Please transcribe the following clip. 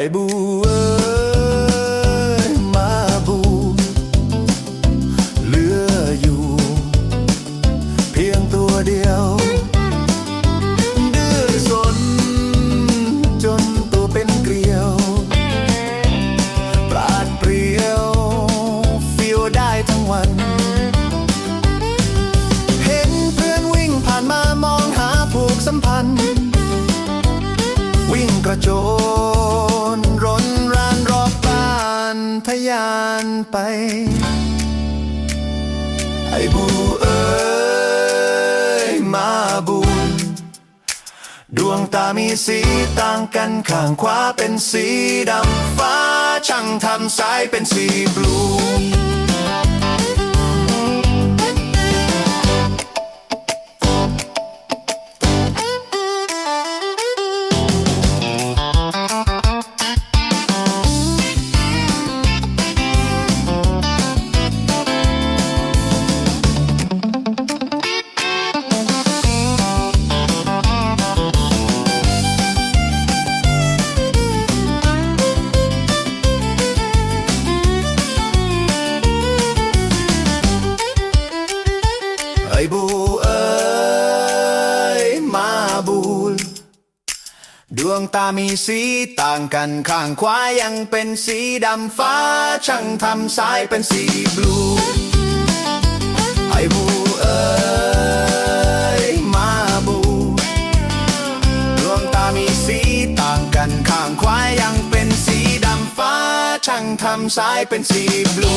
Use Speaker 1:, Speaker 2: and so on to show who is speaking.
Speaker 1: ยมาบูเหลืออยู่ เพียงตัวเดียวดื้อสนจนตัวเป็นเกลียว ปราดเปรียวฟิวได้ทั้งวัน เห็นเพื่อนวิ่งผ่านมามองหาผูกสัมพันธ์ วิ่งกระโจน ยานไป ไอ้บูเอ้ยมาบูนดวงตามีสีต่างกันข้างขวาเป็นสีดำฟ้าช่างทำสายเป็นสีบลู ไอ้บูเอ้ยมาบูลดวงตามีสีต่างกันข้างขวายังเป็นสีดำฟ้า ช่างทำซ้ายเป็นสีบลูไอ้บูเอ้ยมาบู ดวงตามีสีต่างกันข้างขวายังเป็นสีดำฟ้า ช่างทำซ้ายเป็นสีบลู